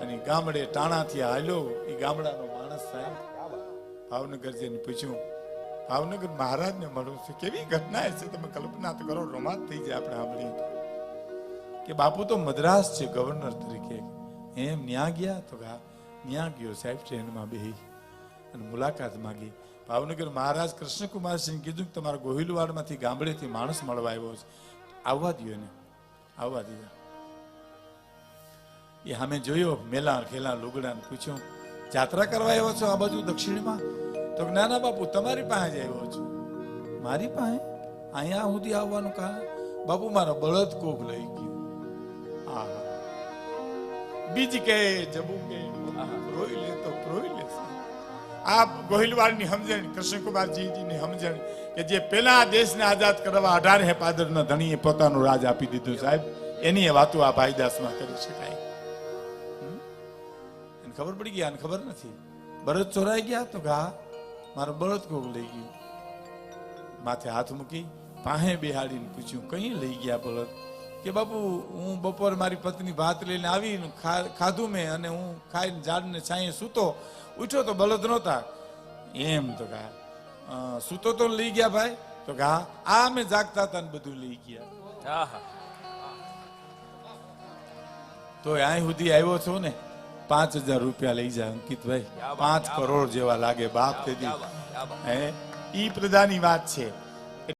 અને ગામડે ટાણાથી હાલ્યો એ ગામડાનો માણસ સાહેબ, ભાવનગર જઈને પૂછ્યું, ભાવનગર મહારાજને મળું છું? કેવી ઘટના છે? તમે કલ્પના તો કરો, રોમાંચ થઈ જાય આપણે સાંભળીએ. કે બાપુ તો મદ્રાસ છે, ગવર્નર તરીકે. એમ ન્યા ગયા તો કા ન્યા ગયો સાહેબ ટ્રેનમાં બેહી. અને મુલાકાત માંગી. ભાવનગર મહારાજ કૃષ્ણકુમારસિંહ કીધું કે તમારા ગોહિલવાડમાંથી ગામડેથી માણસ મળવા આવ્યો છે. આવવા દો એને. આવવા દીધા એ સામે જોયો મેલા ખેલા લુગડા પૂછ્યું જાત્રા કરવા આવ્યો છો આ બાજુ દક્ષિણમાં? તો કે, ના ના બાપુ તમારી પાસે જ આવ્યો છું. મારી પાસે? અહીંયા સુધી આવવાનું કા બાપુ મારો બળદ કોક લઈ ગયો. આ બીજી કે જબુ કે. રોઈ લે તો રોઈ લે. આ ગોહિલવાડની સમજણ કૃષ્ણકુમારજીની સમજણ કે જે પેલા દેશને આઝાદ કરવા અઢાર હે પાદરના ધણીએ પોતાનું રાજ આપી દીધું સાહેબ એની વાતો આ ભાઈદાસમાં કરી શકાય? એને ખબર પડી ગઈ આને ખબર નથી. બળદ ચોરાઈ ગયા તો ઘા મારો બળદ કોક લઈ ગયું. માથે હાથ મૂકી પાહે બિહાડીને પૂછ્યું કઈ લઈ ગયા બળદ? કે બાપુ હું બપોર મારી પત્ની ભાત લઈને આવીને ખાધું મેં અને હું ખાઈને ઝાડને છાંયે સૂતો. ઉઠ્યો તો બળદ નહોતા. એમ તો કા સૂતો તો લઈ ગયા ભાઈ. તો ઘા આ મેં જાગતા હતા ને બધું લઈ ગયા. તો અહીં સુધી આવ્યો છો ને? પાંચ હજાર રૂપિયા લઈ જાય અંકિતભાઈ. પાંચ કરોડ જેવા લાગે બાપ તે દી. હે? ઈ પ્રજાની વાત છે.